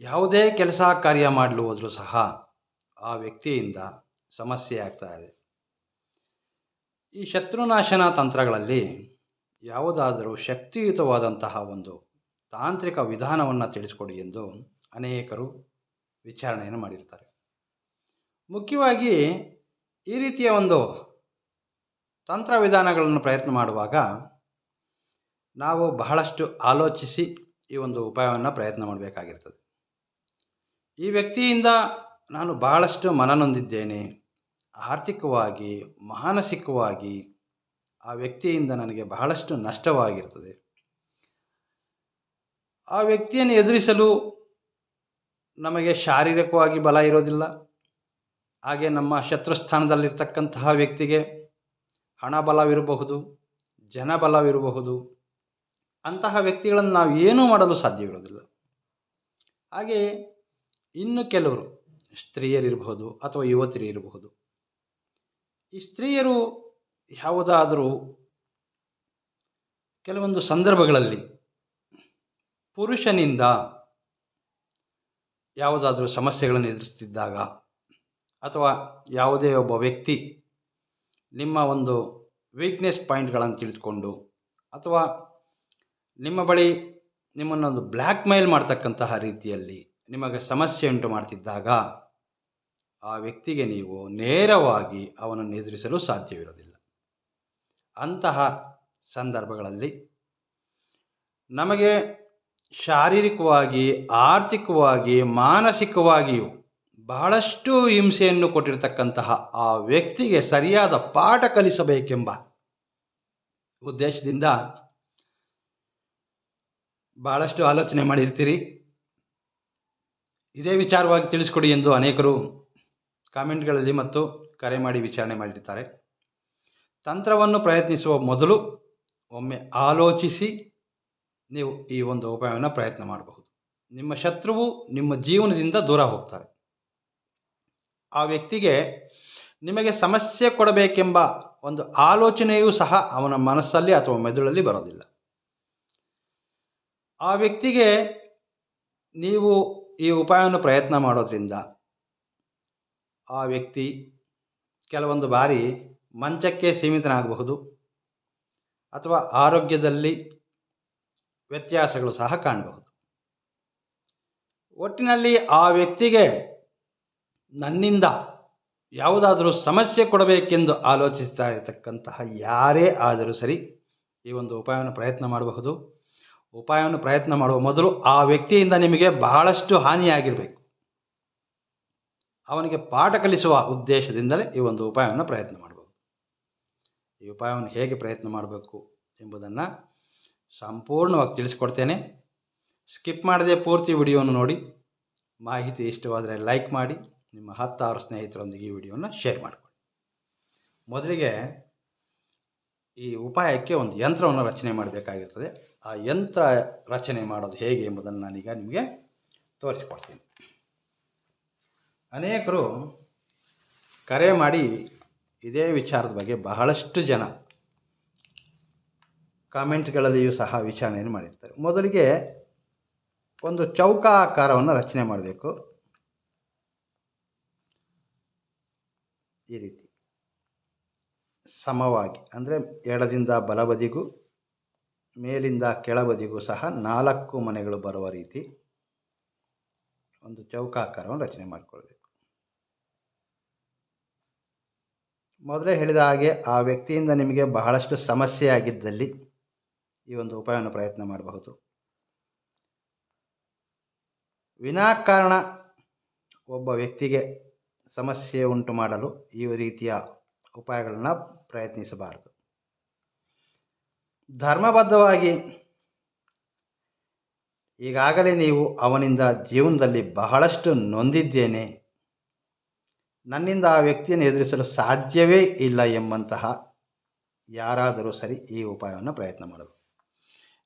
ಯಾವುದೇ ಕೆಲಸ ಕಾರ್ಯ ಮಾಡಲು ಹೋದರೂ ಸಹ ಆ ವ್ಯಕ್ತಿಯಿಂದ ಸಮಸ್ಯೆ ಆಗ್ತಾ ಇದೆ. ಈ ಶತ್ರುನಾಶನ ತಂತ್ರಗಳಲ್ಲಿ ಯಾವುದಾದರೂ ಶಕ್ತಿಯುತವಾದಂತಹ ಒಂದು ತಾಂತ್ರಿಕ ವಿಧಾನವನ್ನು ತಿಳಿಸ್ಕೊಡಿ ಎಂದು ಅನೇಕರು ವಿಚಾರಣೆಯನ್ನು ಮಾಡಿರ್ತಾರೆ. ಮುಖ್ಯವಾಗಿ ಈ ರೀತಿಯ ಒಂದು ತಂತ್ರ ವಿಧಾನಗಳನ್ನು ಪ್ರಯತ್ನ ಮಾಡುವಾಗ ನಾವು ಬಹಳಷ್ಟು ಆಲೋಚಿಸಿ ಈ ಒಂದು ಉಪಾಯವನ್ನು ಪ್ರಯತ್ನ ಮಾಡಬೇಕಾಗಿರ್ತದೆ. ಈ ವ್ಯಕ್ತಿಯಿಂದ ನಾನು ಬಹಳಷ್ಟು ಮನನೊಂದಿದ್ದೇನೆ ಆರ್ಥಿಕವಾಗಿ, ಮಾನಸಿಕವಾಗಿ ಆ ವ್ಯಕ್ತಿಯಿಂದ ನನಗೆ ಬಹಳಷ್ಟು ನಷ್ಟವಾಗಿರ್ತದೆ. ಆ ವ್ಯಕ್ತಿಯನ್ನು ಎದುರಿಸಲು ನಮಗೆ ಶಾರೀರಿಕವಾಗಿ ಬಲ ಇರೋದಿಲ್ಲ. ಹಾಗೆ ನಮ್ಮ ಶತ್ರುಸ್ಥಾನದಲ್ಲಿರ್ತಕ್ಕಂತಹ ವ್ಯಕ್ತಿಗೆ ಹಣ ಬಲವಿರಬಹುದು ಜನಬಲವಿರಬಹುದು ಅಂತಹ ವ್ಯಕ್ತಿಗಳನ್ನು ನಾವು ಏನೂ ಮಾಡಲು ಸಾಧ್ಯವಿರೋದಿಲ್ಲ. ಹಾಗೆ ಇನ್ನು ಕೆಲವರು ಸ್ತ್ರೀಯರಿರಬಹುದು ಅಥವಾ ಯುವತಿಯರಿರಬಹುದು. ಈ ಸ್ತ್ರೀಯರು ಯಾವುದಾದರೂ ಕೆಲವೊಂದು ಸಂದರ್ಭಗಳಲ್ಲಿ ಪುರುಷನಿಂದ ಯಾವುದಾದರೂ ಸಮಸ್ಯೆಗಳನ್ನು ಎದುರಿಸ್ತಿದ್ದಾಗ ಅಥವಾ ಯಾವುದೇ ಒಬ್ಬ ವ್ಯಕ್ತಿ ನಿಮ್ಮ ಒಂದು ವೀಕ್ನೆಸ್ ಪಾಯಿಂಟ್ಗಳನ್ನು ತಿಳಿದುಕೊಂಡು ಅಥವಾ ನಿಮ್ಮ ಬಳಿ ನಿಮ್ಮನ್ನೊಂದು ಬ್ಲ್ಯಾಕ್ ಮೇಲ್ ಮಾಡ್ತಕ್ಕಂತಹ ರೀತಿಯಲ್ಲಿ ನಿಮಗೆ ಸಮಸ್ಯೆ ಉಂಟು ಮಾಡ್ತಿದ್ದಾಗ ಆ ವ್ಯಕ್ತಿಗೆ ನೀವು ನೇರವಾಗಿ ಅವನನ್ನು ಎದುರಿಸಲು ಸಾಧ್ಯವಿರೋದಿಲ್ಲ ಅಂತಹ ಸಂದರ್ಭಗಳಲ್ಲಿ ನಮಗೆ ಶಾರೀರಿಕವಾಗಿ, ಆರ್ಥಿಕವಾಗಿ, ಮಾನಸಿಕವಾಗಿಯೂ ಬಹಳಷ್ಟು ಹಿಂಸೆಯನ್ನು ಕೊಟ್ಟಿರತಕ್ಕಂತಹ ಆ ವ್ಯಕ್ತಿಗೆ ಸರಿಯಾದ ಪಾಠ ಕಲಿಸಬೇಕೆಂಬ ಉದ್ದೇಶದಿಂದ ಬಹಳಷ್ಟು ಆಲೋಚನೆ ಮಾಡಿರ್ತೀರಿ. ಇದೇ ವಿಚಾರವಾಗಿ ತಿಳಿಸ್ಕೊಡಿ ಎಂದು ಅನೇಕರು ಕಾಮೆಂಟ್ಗಳಲ್ಲಿ ಮತ್ತು ಕರೆ ಮಾಡಿ ವಿಚಾರಣೆ ಮಾಡಿರ್ತಾರೆ ತಂತ್ರವನ್ನು ಪ್ರಯತ್ನಿಸುವ ಮೊದಲು ಒಮ್ಮೆ ಆಲೋಚಿಸಿ ನೀವು ಈ ಒಂದು ಉಪಾಯವನ್ನು ಪ್ರಯತ್ನ ಮಾಡಬಹುದು. ನಿಮ್ಮ ಶತ್ರುವು ನಿಮ್ಮ ಜೀವನದಿಂದ ದೂರ ಹೋಗ್ತಾರೆ. ಆ ವ್ಯಕ್ತಿಗೆ ನಿಮಗೆ ಸಮಸ್ಯೆ ಕೊಡಬೇಕೆಂಬ ಒಂದು ಆಲೋಚನೆಯೂ ಸಹ ಅವನ ಮನಸ್ಸಲ್ಲಿ ಅಥವಾ ಮೆದುಳಲ್ಲಿ ಬರೋದಿಲ್ಲ. ಆ ವ್ಯಕ್ತಿಗೆ ನೀವು ಈ ಉಪಾಯವನ್ನು ಪ್ರಯತ್ನ ಮಾಡೋದ್ರಿಂದ ಆ ವ್ಯಕ್ತಿ ಕೆಲವೊಂದು ಬಾರಿ ಮಂಚಕ್ಕೆ ಸೀಮಿತನಾಗಬಹುದು ಅಥವಾ ಆರೋಗ್ಯದಲ್ಲಿ ವ್ಯತ್ಯಾಸಗಳು ಸಹ ಕಾಣಬಹುದು. ಒಟ್ಟಿನಲ್ಲಿ ಆ ವ್ಯಕ್ತಿಗೆ ನನ್ನಿಂದ ಯಾವುದಾದರೂ ಸಮಸ್ಯೆ ಕೊಡಬೇಕೆಂದು ಆಲೋಚಿಸ್ತಾ ಇರತಕ್ಕಂತಹ ಯಾರೇ ಆದರೂ ಸರಿ ಈ ಒಂದು ಉಪಾಯವನ್ನು ಪ್ರಯತ್ನ ಮಾಡಬಹುದು. ಉಪಾಯವನ್ನು ಪ್ರಯತ್ನ ಮಾಡುವ ಮೊದಲು ಆ ವ್ಯಕ್ತಿಯಿಂದ ನಿಮಗೆ ಬಹಳಷ್ಟು ಹಾನಿಯಾಗಿರಬೇಕು. ಅವನಿಗೆ ಪಾಠ ಕಲಿಸುವ ಉದ್ದೇಶದಿಂದಲೇ ಈ ಒಂದು ಉಪಾಯವನ್ನು ಪ್ರಯತ್ನ ಮಾಡಬೇಕು ಈ ಉಪಾಯವನ್ನು ಹೇಗೆ ಪ್ರಯತ್ನ ಮಾಡಬೇಕು ಎಂಬುದನ್ನು ಸಂಪೂರ್ಣವಾಗಿ ತಿಳಿಸ್ಕೊಡ್ತೇನೆ. ಸ್ಕಿಪ್ ಮಾಡದೆ ಪೂರ್ತಿ ವಿಡಿಯೋವನ್ನು ನೋಡಿ. ಮಾಹಿತಿ ಇಷ್ಟವಾದರೆ ಲೈಕ್ ಮಾಡಿ. ನಿಮ್ಮ ಹತ್ತಾರು ಸ್ನೇಹಿತರೊಂದಿಗೆ ಈ ವಿಡಿಯೋನ ಶೇರ್ ಮಾಡಿಕೊಳ್ಳಿ. ಮೊದಲಿಗೆ ಈ ಉಪಾಯಕ್ಕೆ ಒಂದು ಯಂತ್ರವನ್ನು ರಚನೆ ಮಾಡಬೇಕಾಗಿರ್ತದೆ. ಆ ಯಂತ್ರ ರಚನೆ ಮಾಡೋದು ಹೇಗೆ ಎಂಬುದನ್ನು ನಾನೀಗ ನಿಮಗೆ ತೋರಿಸಿಕೊಡ್ತೀನಿ. ಅನೇಕರು ಕರೆ ಮಾಡಿ ಇದೇ ವಿಚಾರದ ಬಗ್ಗೆ ಬಹಳಷ್ಟು ಜನ ಕಾಮೆಂಟ್ಗಳಲ್ಲಿಯೂ ಸಹ ವಿಚಾರಣೆಯನ್ನು ಮಾಡಿರ್ತಾರೆ. ಮೊದಲಿಗೆ ಒಂದು ಚೌಕಾಕಾರವನ್ನು ರಚನೆ ಮಾಡಬೇಕು. ಈ ರೀತಿ ಸಮವಾಗಿ, ಅಂದರೆ ಎಡದಿಂದ ಬಲಬದಿಗೂ ಮೇಲಿಂದ ಕೆಳಬದಿಗೂ ಸಹ ನಾಲ್ಕು ಮನೆಗಳು ಬರುವ ರೀತಿ ಒಂದು ಚೌಕಾಕಾರವನ್ನು ರಚನೆ ಮಾಡಿಕೊಳ್ಬೇಕು. ಮೊದಲೇ ಹೇಳಿದ ಹಾಗೆ ಆ ವ್ಯಕ್ತಿಯಿಂದ ನಿಮಗೆ ಬಹಳಷ್ಟು ಸಮಸ್ಯೆ ಆಗಿದ್ದಲ್ಲಿ ಈ ಒಂದು ಉಪಾಯವನ್ನು ಪ್ರಯತ್ನ ಮಾಡಬಹುದು. ವಿನಾಕಾರಣ ಒಬ್ಬ ವ್ಯಕ್ತಿಗೆ ಸಮಸ್ಯೆ ಉಂಟು ಮಾಡಲು ಈ ರೀತಿಯ ಉಪಾಯಗಳನ್ನು ಪ್ರಯತ್ನಿಸಬಾರದು. ಧರ್ಮಬದ್ಧವಾಗಿ. ಈಗಾಗಲೇ ನೀವು ಅವನಿಂದ ಜೀವನದಲ್ಲಿ ಬಹಳಷ್ಟು ನೊಂದಿದ್ದೇನೆ. ನನ್ನಿಂದ ಆ ವ್ಯಕ್ತಿಯನ್ನು ಎದುರಿಸಲು ಸಾಧ್ಯವೇ ಇಲ್ಲ ಎಂಬಂತಹ ಯಾರಾದರೂ ಸರಿ ಈ ಉಪಾಯವನ್ನು ಪ್ರಯತ್ನ ಮಾಡಬೇಕು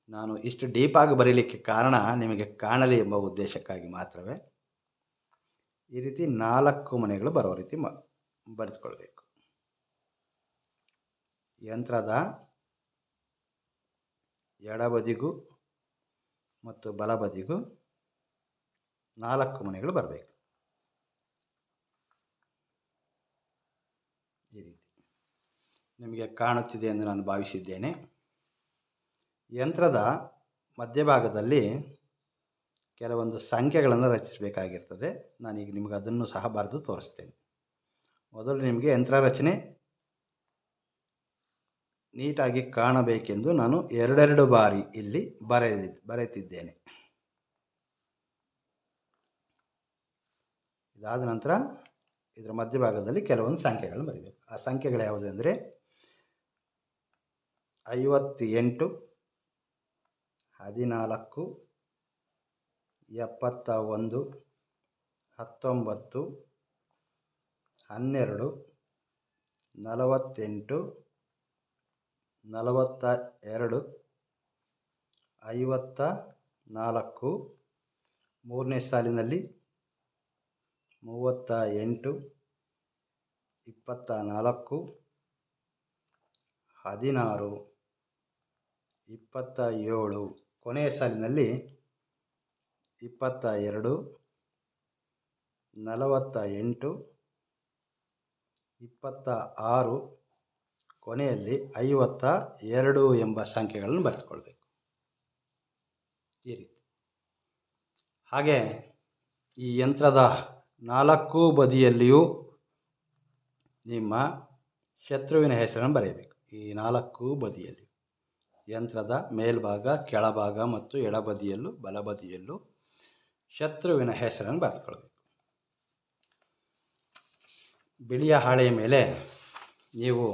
ನಾನು ಇಷ್ಟು ಡೀಪಾಗಿ ಬರೀಲಿಕ್ಕೆ ಕಾರಣ ನಿಮಗೆ ಕಾಣಲಿ ಎಂಬ ಉದ್ದೇಶಕ್ಕಾಗಿ ಮಾತ್ರವೇ. ಈ ರೀತಿ ನಾಲ್ಕು ಮನೆಗಳು ಬರೋ ರೀತಿ ಬರೆದುಕೊಳ್ಬೇಕು ಯಂತ್ರದ ಎಡಬದಿಗೂ ಮತ್ತು ಬಲಬದಿಗೂ ನಾಲ್ಕು ಮನೆಗಳು ಬರಬೇಕು. ಈ ರೀತಿ. ನಿಮಗೆ ಕಾಣುತ್ತಿದೆ ಎಂದು ನಾನು ಭಾವಿಸಿದ್ದೇನೆ. ಯಂತ್ರದ ಮಧ್ಯಭಾಗದಲ್ಲಿ ಕೆಲವೊಂದು ಸಂಖ್ಯೆಗಳನ್ನು ರಚಿಸಬೇಕಾಗಿರ್ತದೆ. ನಾನೀಗ ನಿಮಗೆ ಅದನ್ನು ಸಹ ಬರೆದು ತೋರಿಸ್ತೇನೆ. ಮೊದಲು ನಿಮಗೆ ಯಂತ್ರ ರಚನೆ ನೀಟಾಗಿ ಕಾಣಬೇಕೆಂದು ನಾನು ಎರಡೆರಡು ಬಾರಿ ಇಲ್ಲಿ ಬರೆದಿ, ಬರೆಯುತ್ತಿದ್ದೇನೆ. ಇದಾದ ನಂತರ ಇದರ ಮಧ್ಯಭಾಗದಲ್ಲಿ ಕೆಲವೊಂದು ಸಂಖ್ಯೆಗಳನ್ನು ಬರೀಬೇಕು. ಆ ಸಂಖ್ಯೆಗಳು ಯಾವುದು ಅಂದರೆ ಐವತ್ತೆಂಟು, ಹದಿನಾಲ್ಕು, ಎಪ್ಪತ್ತ ಒಂದು, ಹತ್ತೊಂಬತ್ತು, ಹನ್ನೆರಡು, ನಲವತ್ತೆಂಟು ನಲವತ್ತ ಎರಡು, ಐವತ್ತ ನಾಲ್ಕು, ಮೂರನೇ ಸಾಲಿನಲ್ಲಿ ಮೂವತ್ತ ಎಂಟು, ಇಪ್ಪತ್ತ ನಾಲ್ಕು, ಹದಿನಾರು, ಇಪ್ಪತ್ತ ಏಳು, ಕೊನೆಯ ಸಾಲಿನಲ್ಲಿ ಇಪ್ಪತ್ತ ಎರಡು, ನಲವತ್ತ ಎಂಟು, ಇಪ್ಪತ್ತ ಆರು ಕೊನೆಯಲ್ಲಿ ಐವತ್ತ ಎರಡು ಎಂಬ ಸಂಖ್ಯೆಗಳನ್ನು ಬರೆದುಕೊಳ್ಬೇಕು. ಈ ರೀತಿ. ಹಾಗೆ ಈ ಯಂತ್ರದ ನಾಲ್ಕು ಬದಿಯಲ್ಲಿಯೂ ನಿಮ್ಮ ಶತ್ರುವಿನ ಹೆಸರನ್ನು ಬರೆಯಬೇಕು. ಈ ನಾಲ್ಕು ಬದಿಯಲ್ಲಿ ಯಂತ್ರದ ಮೇಲ್ಭಾಗ, ಕೆಳಭಾಗ ಮತ್ತು ಎಡಬದಿಯಲ್ಲೂ ಬಲಬದಿಯಲ್ಲೂ ಶತ್ರುವಿನ ಹೆಸರನ್ನು ಬರೆದುಕೊಳ್ಬೇಕು. ಬಿಳಿಯ ಹಾಳೆಯ ಮೇಲೆ ನೀವು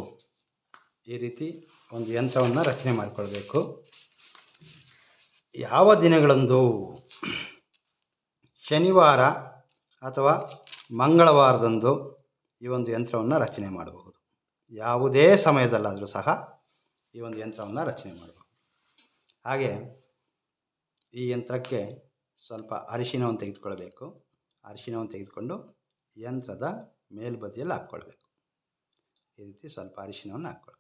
ಈ ರೀತಿ ಒಂದು ಯಂತ್ರವನ್ನು ರಚನೆ ಮಾಡಿಕೊಳ್ಬೇಕು. ಯಾವ ದಿನಗಳಂದು ಶನಿವಾರ ಅಥವಾ ಮಂಗಳವಾರದಂದು ಈ ಒಂದು ಯಂತ್ರವನ್ನು ರಚನೆ ಮಾಡಬಹುದು. ಯಾವುದೇ ಸಮಯದಲ್ಲಾದರೂ ಸಹ ಈ ಒಂದು ಯಂತ್ರವನ್ನು ರಚನೆ ಮಾಡಬಹುದು. ಹಾಗೆ ಈ ಯಂತ್ರಕ್ಕೆ ಸ್ವಲ್ಪ ಅರಿಶಿನವನ್ನು ತೆಗೆದುಕೊಳ್ಬೇಕು ಅರಿಶಿನವನ್ನು ತೆಗೆದುಕೊಂಡು ಯಂತ್ರದ ಮೇಲ್ಬದಿಯಲ್ಲಿ ಹಾಕ್ಕೊಳ್ಬೇಕು. ಈ ರೀತಿ ಸ್ವಲ್ಪ ಅರಿಶಿನವನ್ನು ಹಾಕ್ಕೊಳ್ಬೇಕು.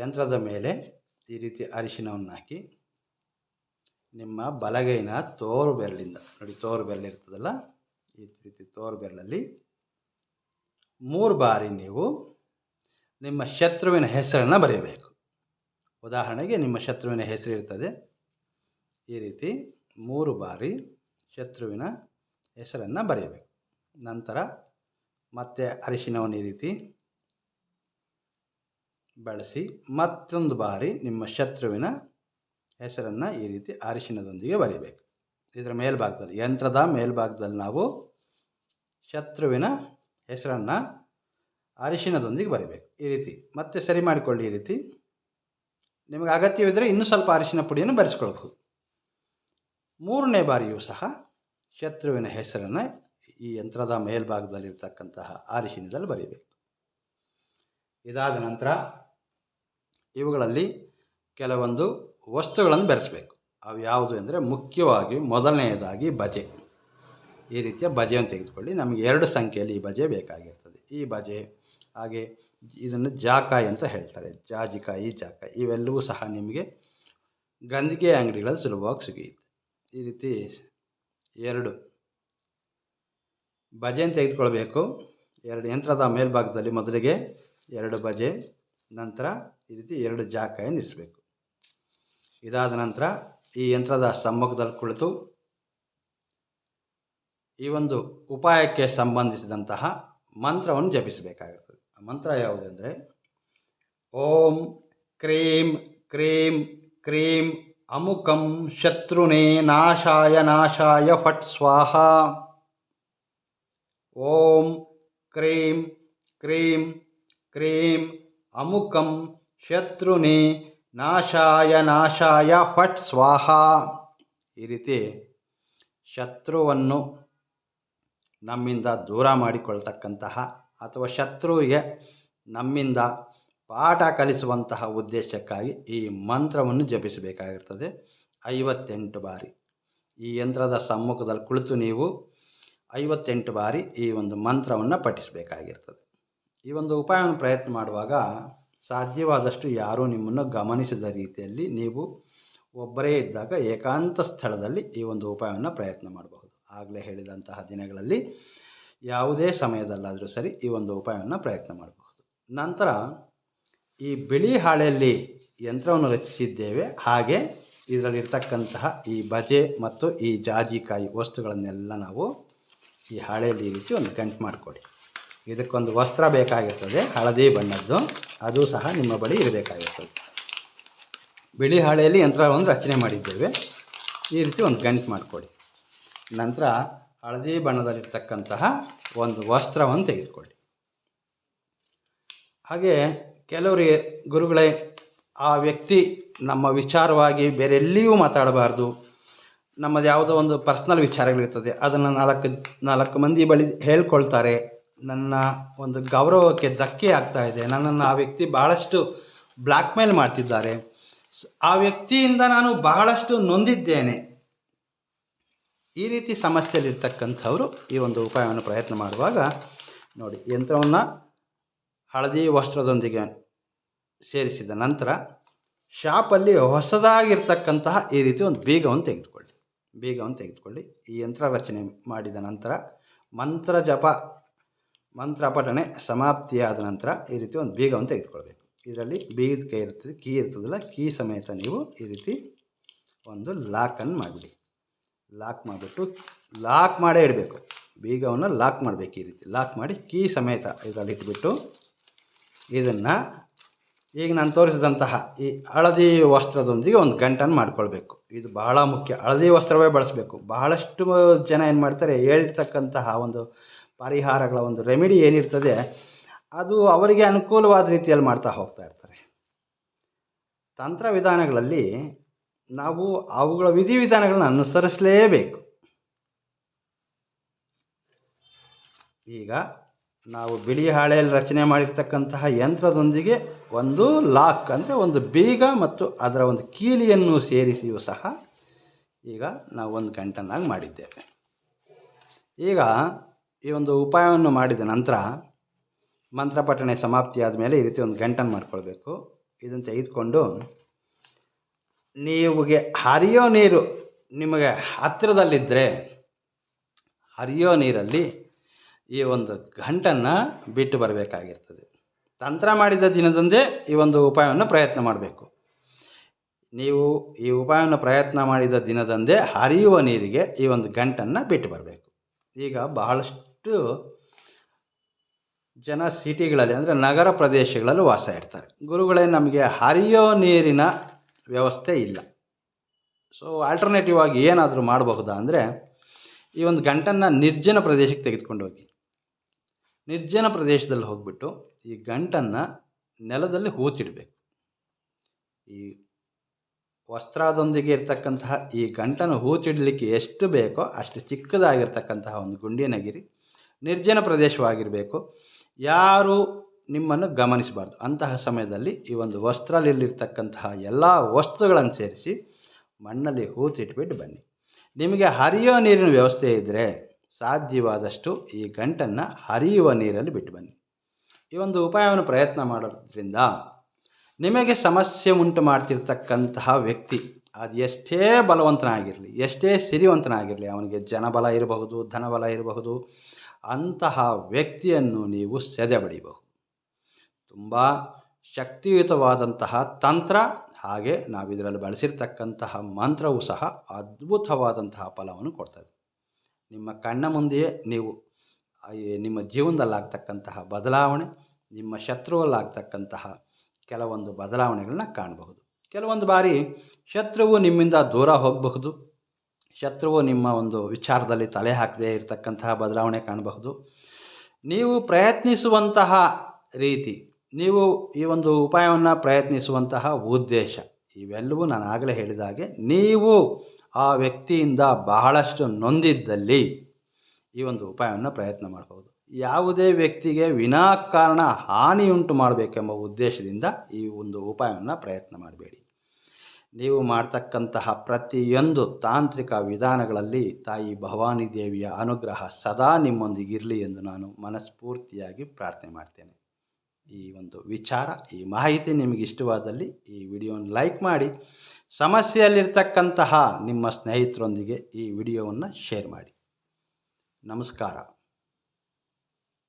ಯಂತ್ರದ ಮೇಲೆ ಈ ರೀತಿ ಅರಿಶಿನವನ್ನು ಹಾಕಿ, ನಿಮ್ಮ ಬಲಗೈನ ತೋರು ಬೆರಳಿಂದ ನೋಡಿ ತೋರು ಬೆರಳು ಇರ್ತದಲ್ಲ, ಈ ರೀತಿ ತೋರು ಬೆರಳಲ್ಲಿ ಮೂರು ಬಾರಿ ನೀವು ನಿಮ್ಮ ಶತ್ರುವಿನ ಹೆಸರನ್ನು ಬರೆಯಬೇಕು ಉದಾಹರಣೆಗೆ ನಿಮ್ಮ ಶತ್ರುವಿನ ಹೆಸರು ಇರ್ತದೆ, ಈ ರೀತಿ ಮೂರು ಬಾರಿ ಶತ್ರುವಿನ ಹೆಸರನ್ನು ಬರೆಯಬೇಕು ನಂತರ ಮತ್ತೆ ಅರಿಶಿನವನ್ನು ಈ ರೀತಿ ಬಳಸಿ ಮತ್ತೊಂದು ಬಾರಿ ನಿಮ್ಮ ಶತ್ರುವಿನ ಹೆಸರನ್ನು ಈ ರೀತಿ ಅರಿಶಿನದೊಂದಿಗೆ ಬರೀಬೇಕು. ಇದರ ಮೇಲ್ಭಾಗದಲ್ಲಿ, ಯಂತ್ರದ ಮೇಲ್ಭಾಗದಲ್ಲಿ ನಾವು ಶತ್ರುವಿನ ಹೆಸರನ್ನು ಅರಿಶಿನದೊಂದಿಗೆ ಬರೀಬೇಕು. ಈ ರೀತಿ, ಮತ್ತೆ ಸರಿ ಮಾಡಿಕೊಳ್ಳಿ ಈ ರೀತಿ. ನಿಮಗೆ ಅಗತ್ಯವಿದ್ದರೆ ಇನ್ನೂ ಸ್ವಲ್ಪ ಅರಿಶಿನ ಪುಡಿಯನ್ನು ಬರೆಸ್ಕೊಳ್ಬೇಕು ಮೂರನೇ ಬಾರಿಯೂ ಸಹ ಶತ್ರುವಿನ ಹೆಸರನ್ನು ಈ ಯಂತ್ರದ ಮೇಲ್ಭಾಗದಲ್ಲಿರ್ತಕ್ಕಂತಹ ಅರಿಶಿನದಲ್ಲಿ ಬರೀಬೇಕು. ಇದಾದ ನಂತರ ಇವುಗಳಲ್ಲಿ ಕೆಲವೊಂದು ವಸ್ತುಗಳನ್ನು ಬೆರೆಸಬೇಕು. ಅವು ಯಾವುದು ಅಂದರೆ ಮುಖ್ಯವಾಗಿ ಮೊದಲನೆಯದಾಗಿ ಬಜೆ. ಈ ರೀತಿಯ ಬಜೆಯನ್ನು ತೆಗೆದುಕೊಳ್ಳಿ. ನಮಗೆ ಎರಡು ಸಂಖ್ಯೆಯಲ್ಲಿ ಈ ಬಜೆ ಬೇಕಾಗಿರ್ತದೆ. ಈ ಬಜೆ, ಹಾಗೆ ಇದನ್ನು ಜಾಕಾಯಿ ಅಂತ ಹೇಳ್ತಾರೆ. ಜಾಜಿಕಾಯಿ ಜಾಕಾಯಿ. ಇವೆಲ್ಲವೂ ಸಹ ನಿಮಗೆ ಗಂದಿಗೆ ಅಂಗಡಿಗಳಲ್ಲಿ ಸುಲಭವಾಗಿ ಸಿಗುತ್ತೆ ಈ ರೀತಿ ಎರಡು ಬಜೆಯನ್ನು ತೆಗೆದುಕೊಳ್ಬೇಕು ಎರಡು ಯಂತ್ರದ ಮೇಲ್ಭಾಗದಲ್ಲಿ ಮೊದಲಿಗೆ ಎರಡು ಬಜೆ, ನಂತರ ಈ ರೀತಿ ಎರಡು ಜಾಕಾಯನ್ನು ಇರಿಸಬೇಕು. ಇದಾದ ನಂತರ ಈ ಯಂತ್ರದ ಸಮ್ಮುಖದಲ್ಲಿ ಕುಳಿತು ಈ ಒಂದು ಉಪಾಯಕ್ಕೆ ಸಂಬಂಧಿಸಿದಂತಹ ಮಂತ್ರವನ್ನು ಜಪಿಸಬೇಕಾಗುತ್ತದೆ ಆ ಮಂತ್ರ ಯಾವುದೆಂದರೆ, ಓಂ ಕ್ರೀಂ ಕ್ರೀಂ ಕ್ರೀಂ ಅಮುಕಂ ಶತ್ರುನೇ ನಾಶಾಯ ನಾಶಾಯ ಫಟ್ ಸ್ವಾಹ. ಓಂ ಕ್ರೀಂ ಕ್ರೀಂ ಕ್ರೀಂ ಅಮುಕಂ ಶತ್ರುನೇ ನಾಶಾಯ ನಾಶಾಯ ಫಟ್ ಸ್ವಾಹ. ಈ ರೀತಿ ಶತ್ರುವನ್ನು ನಮ್ಮಿಂದ ದೂರ ಮಾಡಿಕೊಳ್ತಕ್ಕಂತಹ ಅಥವಾ ಶತ್ರುವಿಗೆ ನಮ್ಮಿಂದ ಪಾಠ ಕಲಿಸುವಂತಹ ಉದ್ದೇಶಕ್ಕಾಗಿ ಈ ಮಂತ್ರವನ್ನು ಜಪಿಸಬೇಕಾಗಿರ್ತದೆ. ಐವತ್ತೆಂಟು ಬಾರಿ. ಈ ಯಂತ್ರದ ಸಮ್ಮುಖದಲ್ಲಿ ಕುಳಿತು ನೀವು ಐವತ್ತೆಂಟು ಬಾರಿ ಈ ಒಂದು ಮಂತ್ರವನ್ನು ಪಠಿಸಬೇಕಾಗಿರ್ತದೆ. ಈ ಒಂದು ಉಪಾಯವನ್ನು ಪ್ರಯತ್ನ ಮಾಡುವಾಗ ಸಾಧ್ಯವಾದಷ್ಟು ಯಾರೂ ನಿಮ್ಮನ್ನು ಗಮನಿಸಿದ ರೀತಿಯಲ್ಲಿ ನೀವು ಒಬ್ಬರೇ ಇದ್ದಾಗ ಏಕಾಂತ ಸ್ಥಳದಲ್ಲಿ ಈ ಒಂದು ಉಪಾಯವನ್ನು ಪ್ರಯತ್ನ ಮಾಡಬಹುದು. ಆಗಲೇ ಹೇಳಿದಂತಹ ದಿನಗಳಲ್ಲಿ ಯಾವುದೇ ಸಮಯದಲ್ಲಾದರೂ ಸರಿ ಈ ಒಂದು ಉಪಾಯವನ್ನು ಪ್ರಯತ್ನ ಮಾಡಬಹುದು. ನಂತರ ಈ ಬಿಳಿ ಹಾಳೆಯಲ್ಲಿ ಯಂತ್ರವನ್ನು ರಚಿಸಿದ್ದೇವೆ. ಹಾಗೆ ಇದರಲ್ಲಿರ್ತಕ್ಕಂತಹ ಈ ಬಜೆ ಮತ್ತು ಈ ಜಾಜಿಕಾಯಿ ವಸ್ತುಗಳನ್ನೆಲ್ಲ ನಾವು ಈ ಹಾಳೆಯಲ್ಲಿ ಇರಿಸಿ ಒಂದು ಗಂಟು ಮಾಡಿಕೊಡಿ. ಇದಕ್ಕೊಂದು ವಸ್ತ್ರ ಬೇಕಾಗಿರ್ತದೆ, ಹಳದಿ ಬಣ್ಣದ್ದು. ಅದು ಸಹ ನಿಮ್ಮ ಬಳಿ ಇರಬೇಕಾಗಿರ್ತದೆ ಬಿಳಿ ಹಾಳೆಯಲ್ಲಿ ಯಂತ್ರವನ್ನು ರಚನೆ ಮಾಡಿದ್ದೇವೆ. ಈ ರೀತಿ ಒಂದು ಗಂಟು ಮಾಡಿಕೊಡಿ ನಂತರ ಹಳದಿ ಬಣ್ಣದಲ್ಲಿರ್ತಕ್ಕಂತಹ ಒಂದು ವಸ್ತ್ರವನ್ನು ತೆಗೆದುಕೊಳ್ಳಿ. ಹಾಗೆ ಕೆಲವರಿಗೆ ಗುರುಗಳೇ, ಆ ವ್ಯಕ್ತಿ ನಮ್ಮ ವಿಚಾರವಾಗಿ ಬೇರೆ ಎಲ್ಲಿಯೂ ಮಾತಾಡಬಾರ್ದು. ನಮ್ಮದು ಯಾವುದೋ ಒಂದು ಪರ್ಸ್ನಲ್ ವಿಚಾರಗಳಿರ್ತದೆ. ಅದನ್ನು ನಾಲ್ಕು ನಾಲ್ಕು ಮಂದಿ ಬಳಿ ಹೇಳ್ಕೊಳ್ತಾರೆ. ನನ್ನ ಒಂದು ಗೌರವಕ್ಕೆ ಧಕ್ಕೆ ಆಗ್ತಾ ಇದೆ. ನನ್ನನ್ನು ಆ ವ್ಯಕ್ತಿ ಬಹಳಷ್ಟು ಬ್ಲ್ಯಾಕ್ ಮೇಲ್ ಮಾಡ್ತಿದ್ದಾರೆ. ಆ ವ್ಯಕ್ತಿಯಿಂದ ನಾನು ಬಹಳಷ್ಟು ನೊಂದಿದ್ದೇನೆ. ಈ ರೀತಿ ಸಮಸ್ಯೆಯಲ್ಲಿರ್ತಕ್ಕಂಥವರು ಈ ಒಂದು ಉಪಾಯವನ್ನು ಪ್ರಯತ್ನ ಮಾಡುವಾಗ ನೋಡಿ, ಯಂತ್ರವನ್ನು ಹಳದಿ ವಸ್ತ್ರದೊಂದಿಗೆ ಸೇರಿಸಿದ ನಂತರ ಶಾಪಲ್ಲಿ ಹೊಸದಾಗಿರ್ತಕ್ಕಂತಹ ಈ ರೀತಿ ಒಂದು ಬೀಗವನ್ನು ತೆಗೆದುಕೊಳ್ಳಿ. ಬೀಗವನ್ನು ತೆಗೆದುಕೊಳ್ಳಿ. ಈ ಯಂತ್ರ ರಚನೆ ಮಾಡಿದ ನಂತರ ಮಂತ್ರ ಜಪ ಮಂತ್ರ ಪಠನೆ ಸಮಾಪ್ತಿಯಾದ ನಂತರ ಈ ರೀತಿ ಒಂದು ಬೀಗವನ್ನು ತೆಗೆದುಕೊಳ್ಬೇಕು. ಇದರಲ್ಲಿ ಬೀಗದ ಕೈ ಇರ್ತದೆ, ಕೀ ಇರ್ತದಲ್ಲ, ಕೀ ಸಮೇತ ನೀವು ಈ ರೀತಿ ಒಂದು ಲಾಕನ್ನು ಮಾಡಿಬಿಡಿ. ಲಾಕ್ ಮಾಡಿಬಿಟ್ಟು ಲಾಕ್ ಮಾಡೇ ಇಡಬೇಕು. ಬೀಗವನ್ನು ಲಾಕ್ ಮಾಡಬೇಕು ಈ ರೀತಿ. ಲಾಕ್ ಮಾಡಿ ಕೀ ಸಮೇತ ಇದರಲ್ಲಿ ಇಟ್ಬಿಟ್ಟು ಇದನ್ನು ಈಗ ನಾನು ತೋರಿಸಿದಂತಹ ಈ ಹಳದಿ ವಸ್ತ್ರದೊಂದಿಗೆ ಒಂದು ಗಂಟನ್ನು ಮಾಡ್ಕೊಳ್ಬೇಕು. ಇದು ಬಹಳ ಮುಖ್ಯ. ಹಳದಿ ವಸ್ತ್ರವೇ ಬಳಸಬೇಕು. ಬಹಳಷ್ಟು ಜನ ಏನು ಮಾಡ್ತಾರೆ ಹೇಳಿರ್ತಕ್ಕಂತಹ ಒಂದು ಪರಿಹಾರಗಳ ಒಂದು ರೆಮಿಡಿ ಏನಿರ್ತದೆ, ಅದು ಅವರಿಗೆ ಅನುಕೂಲವಾದ ರೀತಿಯಲ್ಲಿ ಮಾಡ್ತಾ ಹೋಗ್ತಾ ಇರ್ತಾರೆ. ತಂತ್ರ ವಿಧಾನಗಳಲ್ಲಿ ನಾವು ಅವುಗಳ ವಿಧಿವಿಧಾನಗಳನ್ನ ಅನುಸರಿಸಲೇಬೇಕು. ಈಗ ನಾವು ಬಿಳಿ ಹಾಳೆಯಲ್ಲಿ ರಚನೆ ಮಾಡಿರ್ತಕ್ಕಂತಹ ಯಂತ್ರದೊಂದಿಗೆ ಒಂದು ಲಾಕ್ ಅಂದರೆ ಒಂದು ಬೀಗ ಮತ್ತು ಅದರ ಒಂದು ಕೀಲಿಯನ್ನು ಸೇರಿಸಿಯೂ ಸಹ ಈಗ ನಾವು ಒಂದು ಗಂಟನ್ನಾಗಿ ಮಾಡಿದ್ದೇವೆ. ಈಗ ಈ ಒಂದು ಉಪಾಯವನ್ನು ಮಾಡಿದ ನಂತರ ಮಂತ್ರ ಪಠಣೆ ಸಮಾಪ್ತಿಯಾದ ಮೇಲೆ ಈ ರೀತಿ ಒಂದು ಗಂಟನ್ನು ಮಾಡ್ಕೊಳ್ಬೇಕು. ಇದನ್ನು ತೆಗೆದುಕೊಂಡು ನೀವುಗೆ ಹರಿಯೋ ನೀರು ನಿಮಗೆ ಹತ್ತಿರದಲ್ಲಿದ್ದರೆ ಹರಿಯೋ ನೀರಲ್ಲಿ ಈ ಒಂದು ಗಂಟನ್ನು ಬಿಟ್ಟು ಬರಬೇಕಾಗಿರ್ತದೆ. ತಂತ್ರ ಮಾಡಿದ ದಿನದಂದೇ ಈ ಒಂದು ಉಪಾಯವನ್ನು ಪ್ರಯತ್ನ ಮಾಡಬೇಕು. ನೀವು ಈ ಉಪಾಯವನ್ನು ಪ್ರಯತ್ನ ಮಾಡಿದ ದಿನದಂದೇ ಹರಿಯುವ ನೀರಿಗೆ ಈ ಒಂದು ಗಂಟನ್ನು ಬಿಟ್ಟು ಬರಬೇಕು. ಈಗ ಬಹಳಷ್ಟು ಜನ ಸಿಟಿಗಳಲ್ಲಿ, ಅಂದರೆ ನಗರ ಪ್ರದೇಶಗಳಲ್ಲಿ ವಾಸ ಇರ್ತಾರೆ ಗುರುಗಳೇ, ನಮಗೆ ಹರಿಯೋ ನೀರಿನ ವ್ಯವಸ್ಥೆ ಇಲ್ಲ. ಸೊ ಆಲ್ಟರ್ನೇಟಿವ್ ಆಗಿ ಏನಾದರೂ ಮಾಡಬಹುದಾ ಅಂದರೆ, ಈ ಒಂದು ಗಂಟನ್ನು ನಿರ್ಜನ ಪ್ರದೇಶಕ್ಕೆ ತೆಗೆದುಕೊಂಡು ಹೋಗಿ. ನಿರ್ಜನ ಪ್ರದೇಶದಲ್ಲಿ ಹೋಗ್ಬಿಟ್ಟು ಈ ಗಂಟನ್ನು ನೆಲದಲ್ಲಿ ಹೂತಿಡಬೇಕು. ಈ ವಸ್ತ್ರದೊಂದಿಗೆ ಇರ್ತಕ್ಕಂತಹ ಈ ಗಂಟನ್ನು ಹೂತಿಡಲಿಕ್ಕೆ ಎಷ್ಟು ಬೇಕೋ ಅಷ್ಟು ಚಿಕ್ಕದಾಗಿರ್ತಕ್ಕಂತಹ ಒಂದು ಗುಂಡಿನಗಿರಿ ನಿರ್ಜನ ಪ್ರದೇಶವಾಗಿರಬೇಕು. ಯಾರು ನಿಮ್ಮನ್ನು ಗಮನಿಸಬಾರ್ದು. ಅಂತಹ ಸಮಯದಲ್ಲಿ ಈ ಒಂದು ವಸ್ತ್ರದಲ್ಲಿರ್ತಕ್ಕಂತಹ ಎಲ್ಲ ವಸ್ತುಗಳನ್ನು ಸೇರಿಸಿ ಮಣ್ಣಲ್ಲಿ ಹೂತಿಟ್ಬಿಟ್ಟು ಬನ್ನಿ. ನಿಮಗೆ ಹರಿಯೋ ನೀರಿನ ವ್ಯವಸ್ಥೆ ಇದ್ದರೆ ಸಾಧ್ಯವಾದಷ್ಟು ಈ ಗಂಟನ್ನು ಹರಿಯುವ ನೀರಲ್ಲಿ ಬಿಟ್ಟು ಬನ್ನಿ. ಈ ಒಂದು ಉಪಾಯವನ್ನು ಪ್ರಯತ್ನ ಮಾಡೋದ್ರಿಂದ ನಿಮಗೆ ಸಮಸ್ಯೆ ಉಂಟು ಮಾಡ್ತಿರ್ತಕ್ಕಂತಹ ವ್ಯಕ್ತಿ ಅದು ಎಷ್ಟೇ ಬಲವಂತನಾಗಿರಲಿ, ಎಷ್ಟೇ ಸಿರಿವಂತನಾಗಿರಲಿ, ಅವನಿಗೆ ಜನಬಲ ಇರಬಹುದು, ಧನಬಲ ಇರಬಹುದು ಅಂತಹ ವ್ಯಕ್ತಿಯನ್ನು ನೀವು ಸೆದೆಬಡಿಬಹುದು. ತುಂಬ ಶಕ್ತಿಯುತವಾದಂತಹ ತಂತ್ರ ಹಾಗೆ ನಾವು ಇದರಲ್ಲಿ ಬಳಸಿರ್ತಕ್ಕಂತಹ ಮಂತ್ರವು ಸಹ ಅದ್ಭುತವಾದಂತಹ ಫಲವನ್ನು ಕೊಡ್ತದೆ. ನಿಮ್ಮ ಕಣ್ಣ ಮುಂದೆಯೇ ನೀವು ನಿಮ್ಮ ಜೀವನದಲ್ಲಾಗ್ತಕ್ಕಂತಹ ಬದಲಾವಣೆ, ನಿಮ್ಮ ಶತ್ರುವಲ್ಲಾಗ್ತಕ್ಕಂತಹ ಕೆಲವೊಂದು ಬದಲಾವಣೆಗಳನ್ನ ಕಾಣಬಹುದು. ಕೆಲವೊಂದು ಬಾರಿ ಶತ್ರುವು ನಿಮ್ಮಿಂದ ದೂರ ಹೋಗಬಹುದು. ಶತ್ರುವು ನಿಮ್ಮ ಒಂದು ವಿಚಾರದಲ್ಲಿ ತಲೆ ಹಾಕದೇ ಇರತಕ್ಕಂತಹ ಬದಲಾವಣೆ ಕಾಣಬಹುದು. ನೀವು ಪ್ರಯತ್ನಿಸುವಂತಹ ರೀತಿ, ನೀವು ಈ ಒಂದು ಉಪಾಯವನ್ನು ಪ್ರಯತ್ನಿಸುವಂತಹ ಉದ್ದೇಶ, ಇವೆಲ್ಲವೂ ನಾನು ಆಗಲೇ ಹೇಳಿದ ಹಾಗೆ, ನೀವು ಆ ವ್ಯಕ್ತಿಯಿಂದ ಬಹಳಷ್ಟು ನೊಂದಿದ್ದಲ್ಲಿ ಈ ಒಂದು ಉಪಾಯವನ್ನು ಪ್ರಯತ್ನ ಮಾಡಬಹುದು. ಯಾವುದೇ ವ್ಯಕ್ತಿಗೆ ವಿನಾಕಾರಣ ಹಾನಿಯುಂಟು ಮಾಡಬೇಕೆಂಬ ಉದ್ದೇಶದಿಂದ ಈ ಒಂದು ಉಪಾಯವನ್ನು ಪ್ರಯತ್ನ ಮಾಡಬೇಡಿ. ನೀವು ಮಾಡ್ತಕ್ಕಂತಹ ಪ್ರತಿಯೊಂದು ತಾಂತ್ರಿಕ ವಿಧಾನಗಳಲ್ಲಿ ತಾಯಿ ಭವಾನಿ ದೇವಿಯ ಅನುಗ್ರಹ ಸದಾ ನಿಮ್ಮೊಂದಿಗಿರಲಿ ಎಂದು ನಾನು ಮನಸ್ಫೂರ್ತಿಯಾಗಿ ಪ್ರಾರ್ಥನೆ ಮಾಡ್ತೇನೆ. ಈ ಒಂದು ವಿಚಾರ, ಈ ಮಾಹಿತಿ ನಿಮಗೆ ಇಷ್ಟವಾದಲ್ಲಿ ಈ ವಿಡಿಯೋನ ಲೈಕ್ ಮಾಡಿ, ಸಮಸ್ಯೆಯಲ್ಲಿರ್ತಕ್ಕಂತಹ ನಿಮ್ಮ ಸ್ನೇಹಿತರೊಂದಿಗೆ ಈ ವಿಡಿಯೋವನ್ನು ಶೇರ್ ಮಾಡಿ. ನಮಸ್ಕಾರ.